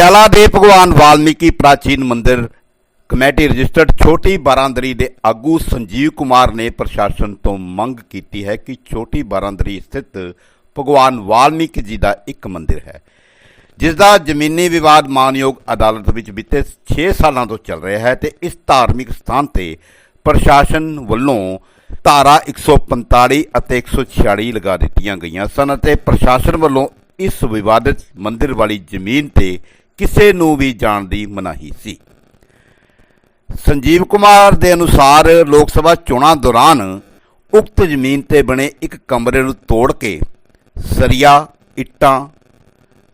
ਪਟਿਆਲਾ ਦੇ ਭਗਵਾਨ ਵਾਲਮੀਕੀ ਪ੍ਰਾਚੀਨ ਮੰਦਿਰ ਕਮੇਟੀ ਰਜਿਸਟਰਡ ਛੋਟੀ ਬਾਰਾਂਦਰੀ ਦੇ ਆਗੂ ਸੰਜੀਵ ਕੁਮਾਰ ਨੇ ਪ੍ਰਸ਼ਾਸਨ ਤੋਂ ਮੰਗ ਕੀਤੀ ਹੈ ਕਿ ਛੋਟੀ ਬਾਰਾਂਦਰੀ ਸਥਿਤ ਭਗਵਾਨ ਵਾਲਮੀਕੀ ਜੀ ਦਾ ਇੱਕ ਮੰਦਿਰ ਹੈ ਜਿਸ ਦਾ ਜ਼ਮੀਨੀ ਵਿਵਾਦ ਮਾਨਯੋਗ ਅਦਾਲਤ ਵਿੱਚ ਬੀਤੇ 6 ਸਾਲਾਂ ਤੋਂ ਚੱਲ ਰਿਹਾ ਹੈ ਤੇ ਇਸ ਧਾਰਮਿਕ ਸਥਾਨ ਤੇ ਪ੍ਰਸ਼ਾਸਨ ਵੱਲੋਂ ਧਾਰਾ 145 ਅਤੇ 146 ਲਗਾ ਦਿੱਤੀਆਂ ਗਈਆਂ ਸਨ ਅਤੇ ਪ੍ਰਸ਼ਾਸਨ ਵੱਲੋਂ ਇਸ ਵਿਵਾਦਿਤ ਮੰਦਿਰ ਵਾਲੀ ਜ਼ਮੀਨ ਤੇ ਕਿਸੇ ਨੂੰ ਵੀ ਜਾਣ ਦੀ ਮਨਾਹੀ ਸੀ। ਸੰਜੀਵ ਕੁਮਾਰ ਦੇ ਅਨੁਸਾਰ ਲੋਕ ਸਭਾ ਚੋਣਾਂ ਦੌਰਾਨ ਉਕਤ ਜ਼ਮੀਨ ਤੇ ਬਣੇ ਇੱਕ ਕਮਰੇ ਨੂੰ ਤੋੜ ਕੇ ਸਰੀਆ, ਇੱਟਾਂ,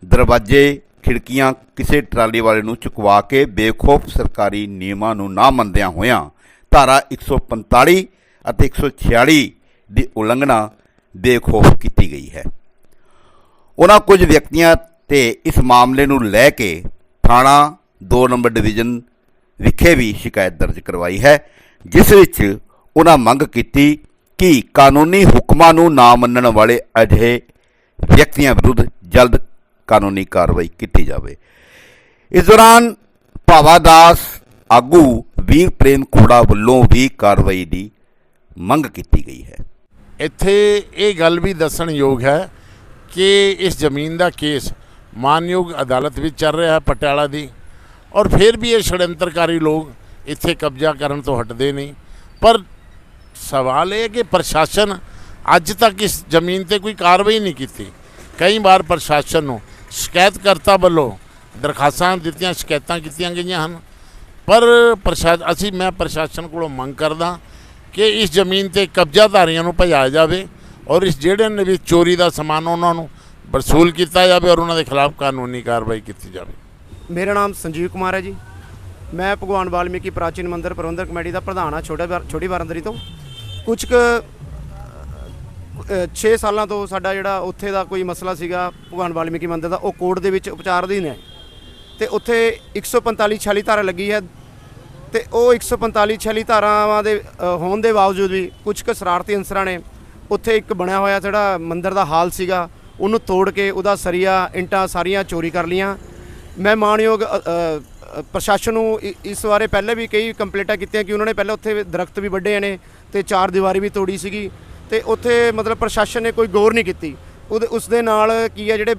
ਦਰਵਾਜ਼ੇ, ਖਿੜਕੀਆਂ ਕਿਸੇ ਟਰਾਲੀ ਵਾਲੇ ਨੂੰ ਚੁਕਵਾ ਕੇ ਬੇਖੌਫ ਸਰਕਾਰੀ ਨਿਯਮਾਂ ਨੂੰ ਨਾ ਮੰਨਦਿਆਂ ਹੋਇਆਂ ਧਾਰਾ 145 ਅਤੇ 146 ਦੀ ਉਲੰਘਣਾ ਬੇਖੌਫ ਕੀਤੀ ਗਈ ਹੈ। ਉਹਨਾਂ ਕੁਝ ਵਿਅਕਤੀਆਂ ਤੇ ਇਸ ਮਾਮਲੇ ਨੂੰ ਲੈ ਕੇ ਥਾਣਾ 2 ਨੰਬਰ ਡਿਵੀਜ਼ਨ ਵਿਖੇ ਵੀ ਸ਼ਿਕਾਇਤ ਦਰਜ ਕਰਵਾਈ ਹੈ, ਜਿਸ ਵਿੱਚ ਉਹਨਾਂ ਮੰਗ ਕੀਤੀ ਕਿ ਕਾਨੂੰਨੀ ਹੁਕਮਾਂ ਨੂੰ ਨਾ ਮੰਨਣ ਵਾਲੇ ਅਜਿਹੇ ਵਿਅਕਤੀਆਂ ਵਿਰੁੱਧ ਜਲਦ ਕਾਨੂੰਨੀ ਕਾਰਵਾਈ ਕੀਤੀ ਜਾਵੇ। ਇਸ ਦੌਰਾਨ ਭਾਵਾ ਦਾਸ ਆਗੂ ਵੀਰ ਪ੍ਰੇਮ ਖੋੜਾ ਵੱਲੋਂ ਵੀ ਕਾਰਵਾਈ ਦੀ ਮੰਗ ਕੀਤੀ ਗਈ ਹੈ। ਇੱਥੇ ਇਹ ਗੱਲ ਵੀ ਦੱਸਣ ਯੋਗ ਹੈ ਕਿ ਇਸ ਜ਼ਮੀਨ ਦਾ ਕੇਸ ਮਾਨਯੋਗ ਅਦਾਲਤ ਵਿੱਚ ਚੱਲ ਰਿਹਾ ਹੈ ਪਟਿਆਲਾ ਦੀ। ਔਰ ਫਿਰ ਵੀ ਇਹ ਛੜੰਤਰਕਾਰੀ ਲੋਕ ਇੱਥੇ ਕਬਜ਼ਾ ਕਰਨ ਤੋਂ ਹਟਦੇ ਨਹੀਂ। ਪਰ ਸਵਾਲ ਇਹ ਕਿ ਪ੍ਰਸ਼ਾਸਨ ਅੱਜ ਤੱਕ ਇਸ ਜ਼ਮੀਨ ਤੇ ਕੋਈ ਕਾਰਵਾਈ ਨਹੀਂ ਕੀਤੀ। ਕਈ ਵਾਰ ਪ੍ਰਸ਼ਾਸਨ ਨੂੰ ਸ਼ਿਕਾਇਤਕਰਤਾ ਵੱਲੋਂ ਦਰਖਾਸਤਾਂ ਦਿੱਤੀਆਂ, ਸ਼ਿਕਾਇਤਾਂ ਕੀਤੀਆਂ ਗਈਆਂ ਹਨ। ਪਰ ਪ੍ਰਸ਼ਾਸਨ ਅਸੀਂ ਮੈਂ ਪ੍ਰਸ਼ਾਸਨ ਕੋਲੋਂ ਮੰਗ ਕਰਦਾ ਕਿ ਇਸ ਜ਼ਮੀਨ ਤੇ ਕਬਜ਼ਾਧਾਰੀਆਂ ਨੂੰ ਭਜਾਇਆ ਜਾਵੇ ਔਰ ਇਸ ਜਿਹੜੇ ਨੇ ਵੀ ਚੋਰੀ ਦਾ ਸਮਾਨ ਉਹਨਾਂ ਨੂੰ ਵਸੂਲ ਕੀਤਾ ਜਾਵੇ ਔਰ ਉਹਨਾਂ ਦੇ ਖਿਲਾਫ ਕਾਨੂੰਨੀ ਕਾਰਵਾਈ ਕੀਤੀ ਜਾਵੇ। ਮੇਰਾ ਨਾਮ ਸੰਜੀਵ ਕੁਮਾਰ ਹੈ ਜੀ। ਮੈਂ ਭਗਵਾਨ ਵਾਲਮੀਕੀ ਪ੍ਰਾਚੀਨ ਮੰਦਿਰ ਪ੍ਰਬੰਧਕ ਕਮੇਟੀ ਦਾ ਪ੍ਰਧਾਨ ਹਾਂ, ਛੋਟੇ ਬਾਰ- ਛੋਟੀ ਬਾਰੰਦਰੀ ਤੋਂ। ਕੁਝ ਕੁ 6 ਸਾਲਾਂ ਤੋਂ ਸਾਡਾ ਜਿਹੜਾ ਉੱਥੇ ਦਾ ਕੋਈ ਮਸਲਾ ਸੀਗਾ ਭਗਵਾਨ ਵਾਲਮੀਕੀ ਮੰਦਿਰ ਦਾ, ਉਹ ਕੋਰਟ ਦੇ ਵਿੱਚ ਉਪਚਾਰਧੀਨ ਹੈ। ਤੇ ਉੱਥੇ 145 46 ਧਾਰਾ ਲੱਗੀ ਹੈ ਤੇ ਉਹ 145 46 ਧਾਰਾਵਾਂ ਦੇ ਹੋਣ ਦੇ ਬਾਵਜੂਦ ਵੀ ਕੁਝ ਕੁ ਸ਼ਰਾਰਤੀ ਅਨਸਰਾਂ ਨੇ ਉੱਥੇ ਇੱਕ ਬਣਿਆ ਹੋਇਆ ਜਿਹੜਾ ਮੰਦਿਰ ਦਾ ਹਾਲ ਸੀਗਾ ਉਹਨੂੰ ਤੋੜ ਕੇ ਉਹਦਾ ਸਰੀਆ, ਇੰਟਾਂ ਸਾਰੀਆਂ ਚੋਰੀ ਕਰ ਲੀਆਂ ਮੈਂ ਮਾਣਯੋਗ ਪ੍ਰਸ਼ਾਸਨ ਨੂੰ ਇਸ ਬਾਰੇ ਪਹਿਲੇ ਵੀ ਕਈ ਕੰਪਲੇਂਟਾਂ ਕੀਤੀਆਂ ਕਿ ਉਹਨਾਂ ਨੇ ਪਹਿਲਾਂ ਉੱਥੇ ਦਰਖਤ ਵੀ ਵੱਢੇ ਨੇ ਤੇ ਚਾਰ ਦੀਵਾਰੀ ਵੀ ਤੋੜੀ ਸੀਗੀ ਤੇ ਉੱਥੇ ਮਤਲਬ ਪ੍ਰਸ਼ਾਸਨ ਨੇ ਕੋਈ ਗੌਰ ਨਹੀਂ ਕੀਤੀ। ਉਹਦੇ, ਉਸ ਦੇ ਨਾਲ ਕੀ ਹੈ ਜਿਹੜੇ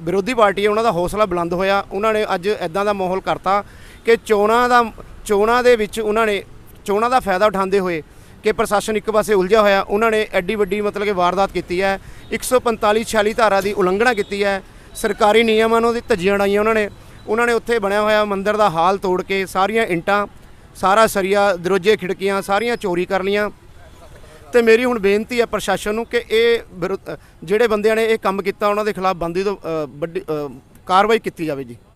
ਵਿਰੋਧੀ ਪਾਰਟੀ ਹੈ ਉਹਨਾਂ ਦਾ ਹੌਸਲਾ ਬੁਲੰਦ ਹੋਇਆ। ਉਹਨਾਂ ਨੇ ਅੱਜ ਐਦਾਂ ਦਾ ਮਾਹੌਲ ਕਰਤਾ ਕਿ ਚੋਣਾਂ ਦਾ, ਚੋਣਾਂ ਦੇ ਵਿੱਚ ਉਹਨਾਂ ਨੇ, ਚੋਣਾਂ ਦਾ ਫਾਇਦਾ ਉਠਾਉਂਦੇ ਹੋਏ ਕਿ ਪ੍ਰਸ਼ਾਸਨ ਇੱਕ ਪਾਸੇ ਉਲਝਿਆ ਹੋਇਆ, ਉਹਨਾਂ ਨੇ ਐਡੀ ਵੱਡੀ ਮਤਲਬ ਕਿ ਵਾਰਦਾਤ ਕੀਤੀ ਹੈ। 145 46 ਧਾਰਾ ਦੀ ਉਲੰਘਣਾ ਕੀਤੀ ਹੈ। ਸਰਕਾਰੀ ਨਿਯਮਾਂ ਨੂੰ ਦੀ ਧੱਜੀਆਂ ਉਡਾਈਆਂ ਉਹਨਾਂ ਨੇ। ਉਹਨਾਂ ਨੇ ਉੱਥੇ ਬਣਿਆ ਹੋਇਆ ਮੰਦਿਰ ਦਾ ਹਾਲ ਤੋੜ ਕੇ ਸਾਰੀਆਂ ਇੰਟਾਂ, ਸਾਰਾ ਸਰੀਆ, ਦਰੋਜੇ ਖਿੜਕੀਆਂ, ਸਾਰੀਆਂ ਚੋਰੀ ਕਰ ਲੀਆਂ ਤੇ ਮੇਰੀ ਹੁਣ ਬੇਨਤੀ ਹੈ ਪ੍ਰਸ਼ਾਸਨ ਨੂੰ ਕਿ ਇਹ ਵਿਰੁੱਧ- ਜਿਹੜੇ ਬੰਦਿਆਂ ਨੇ ਇਹ ਕੰਮ ਕੀਤਾ, ਉਹਨਾਂ ਦੇ ਖਿਲਾਫ ਬੰਦੀ ਤੋਂ ਵੱਡੀ ਕਾਰਵਾਈ ਕੀਤੀ ਜਾਵੇ ਜੀ